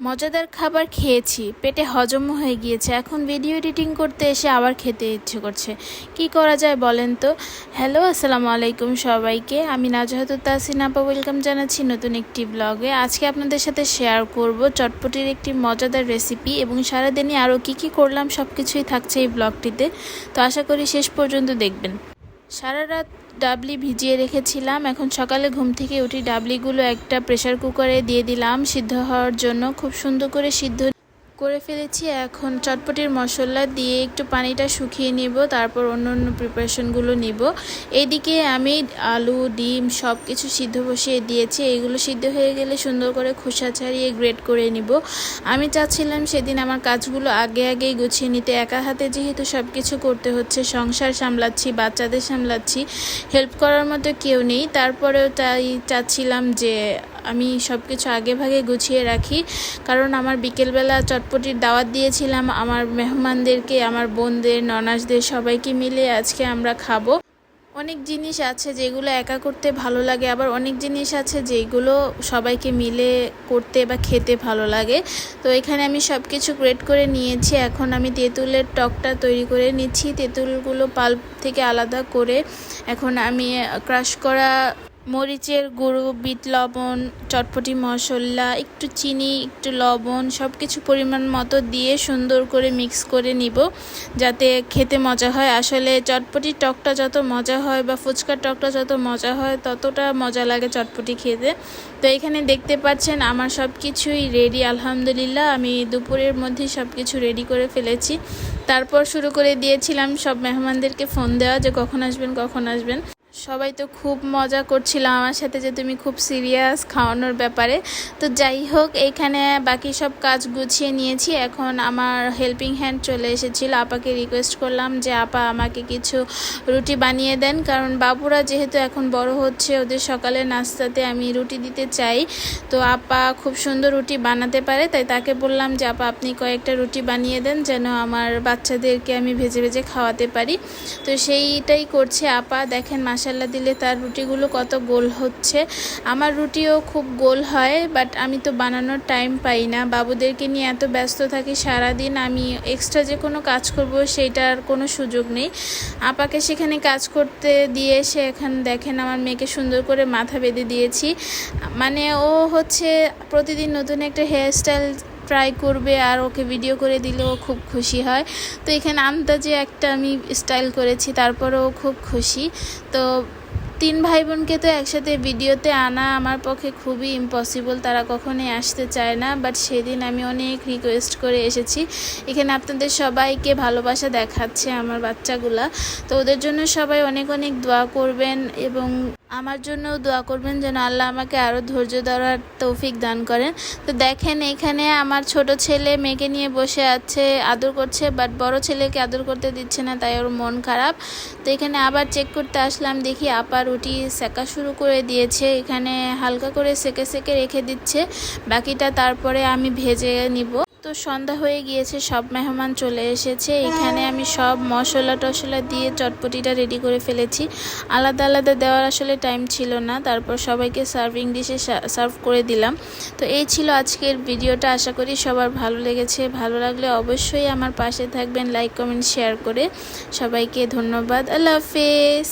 মজাদার খাবার খেয়েছি, পেটে হজম হয়ে গিয়েছে। এখন ভিডিও এডিটিং করতে এসে আবার খেতে ইচ্ছে করছে। কি করা যায় বলেন তো? হ্যালো আসসালামু আলাইকুম সবাইকে। আমি নাজহাতুর তাসিন আপা ওয়েলকাম জানাচ্ছি নতুন একটি ব্লগে আজকে আপনাদের সাথে শেয়ার করব চটপটির একটি মজাদার রেসিপি এবং সারাদিনে আরও কি কি করলাম সব কিছুই থাকছে এই ব্লগটিতে তো আশা করি শেষ পর্যন্ত দেখবেন। সারা রাত ডাবলি ভিজিয়ে রেখেছিলাম। এখন সকালে ঘুম থেকে উঠি ডাবলিগুলো একটা প্রেশার কুকারে দিয়ে দিলাম সিদ্ধ হওয়ার জন্য। খুব সুন্দর করে সিদ্ধ করে ফেলেছি, এখন চটপটির মশলা দিয়ে একটু পানিটা শুকিয়ে নিব, তারপর অন্য অন্য প্রিপারেশনগুলো নিব। এদিকে আমি আলু, ডিম সব কিছু সিদ্ধ বসিয়ে দিয়েছি, এগুলো সিদ্ধ হয়ে গেলে সুন্দর করে খোসা ছাড়িয়ে গ্রেড করে নিব। আমি চাচ্ছিলাম সেদিন আমার কাজগুলো আগে আগেই গুছিয়ে নিতে, একা হাতে যেহেতু সব কিছু করতে হচ্ছে, সংসার সামলাচ্ছি, বাচ্চাদের সামলাচ্ছি হেল্প করার মতো কেউ নেই, তারপরেও তাই চাচ্ছিলাম যে আমি সব কিছু আগে ভাগে গুছিয়ে রাখি। কারণ আমার বিকেলবেলা চটপটির দাওয়াত দিয়েছিলাম আমার মেহমানদেরকে, আমার বোনদের ননাসদের সবাইকে মিলে আজকে আমরা খাব। অনেক জিনিস আছে যেগুলো একা করতে ভালো লাগে, আবার অনেক জিনিস আছে যেগুলো সবাইকে মিলে করতে বা খেতে ভালো লাগে। তো এখানে আমি সব কিছু গ্রেড করে নিয়েছি। এখন আমি তেঁতুলের টকটা তৈরি করে নিচ্ছি। তেঁতুলগুলো পাল্প থেকে আলাদা করে এখন আমি ক্রাশ করা মরিচের গুঁড়ো, বিট লবণ, চটপটি মশলা, একটু চিনি, একটু লবণ সব কিছু পরিমাণ মতো দিয়ে সুন্দর করে মিক্স করে নিব যাতে খেতে মজা হয়। আসলে চটপটি টকটা যত মজা হয় বা ফুচকার টকটা যত মজা হয়, ততটা মজা লাগে চটপটি খেতে। তো এখানে দেখতে পাচ্ছেন আমার সব কিছুই রেডি আলহামদুলিল্লাহ। আমি দুপুরের মধ্যে সব কিছু রেডি করে ফেলেছি। তারপর শুরু করে দিয়েছিলাম সব মেহমানদেরকে ফোন দেওয়া যে কখন আসবেন কখন আসবেন। সবাই তো খুব মজা করছিল আমার সাথে যে তুমি খুব সিরিয়াস খাওয়ানোর ব্যাপারে। তো যাই হোক এইখানে বাকি সব কাজ গুছিয়ে নিয়েছি। এখন আমার হেল্পিং হ্যান্ড চলে এসেছিল। আপাকে রিকোয়েস্ট করলাম যে, আপা, আমাকে কিছু রুটি বানিয়ে দেন। কারণ বাবুরা যেহেতু এখন বড় হচ্ছে, ওদের সকালে নাস্তাতে আমি রুটি দিতে চাই। তো আপা খুব সুন্দর রুটি বানাতে পারে, তাই তাকে বললাম যে, আপা, আপনি কয়েকটা রুটি বানিয়ে দেন যেন আমার বাচ্চাদেরকে আমি ভেজে ভেজে খাওয়াতে পারি। তো সেইটাই করছে আপা। দেখেন মাসা মশালা দিলে তার রুটিগুলো কত গোল হচ্ছে। আমার রুটিও খুব গোল হয় বাট আমি তো বানানোর টাইম পাই না। বাবুদেরকে নিয়ে এত ব্যস্ত থাকি সারাদিন, আমি এক্সট্রা যে কোনো কাজ করব সেইটার কোনো সুযোগ নেই। আপাকে সেখানে কাজ করতে দিয়ে এসে এখন দেখেন আমার মেয়েকে সুন্দর করে মাথা বেঁধে দিয়েছি। মানে ও হচ্ছে প্রতিদিন নতুন একটা হেয়ারস্টাইল ট্রাই করবে আর ওকে ভিডিও করে দিলেও খুব খুশি হয়। তো এখানে আন্দাজে একটা আমি স্টাইল করেছি, তারপরেও খুব খুশি। তো তিন ভাই বোনকে তো একসাথে ভিডিওতে আনা আমার পক্ষে খুবই ইম্পসিবল তারা কখনোই আসতে চায় না। বাট সেদিন আমি অনেক রিকোয়েস্ট করে এসেছি। এখানে আপনাদের সবাইকে ভালোবাসা দেখাচ্ছে আমার বাচ্চাগুলা। তো ওদের জন্য সবাই অনেক অনেক দোয়া করবেন এবং আমার জন্য দোয়া করবেন যেন আল্লাহ আমাকে আরও ধৈর্য ধরার তৌফিক দান করেন। তো দেখেন, এখানে আমার ছোট ছেলে মেয়েকে নিয়ে বসে আছে, আদর করছে বাট বড় ছেলেকে আদর করতে দিচ্ছে না, তাই ওর মন খারাপ। তো এখানে আবার চেক করতে আসলাম, দেখি আপা রুটি সেকা শুরু করে দিয়েছে, এখানে হালকা করে সেকে সেকে রেখে দিচ্ছে, বাকিটা তারপরে আমি ভেজে নিব। তো সন্ধ্যা হয়ে গিয়েছে, সব মেহমান চলে এসেছে। এখানে আমি সব মশলা টশলা দিয়ে চটপটিটা রেডি করে ফেলেছি। আলাদা আলাদা দেওয়ার আসলে টাইম ছিল না, তারপর সবাইকে সার্ভিং ডিশে সার্ভ করে দিলাম। তো এই ছিল আজকের ভিডিওটা, আশা করি সবার ভালো লেগেছে। ভালো লাগলে অবশ্যই আমার পাশে থাকবেন লাইক কমেন্ট শেয়ার করে। সবাইকে ধন্যবাদ, আল্লাহ হাফেজ।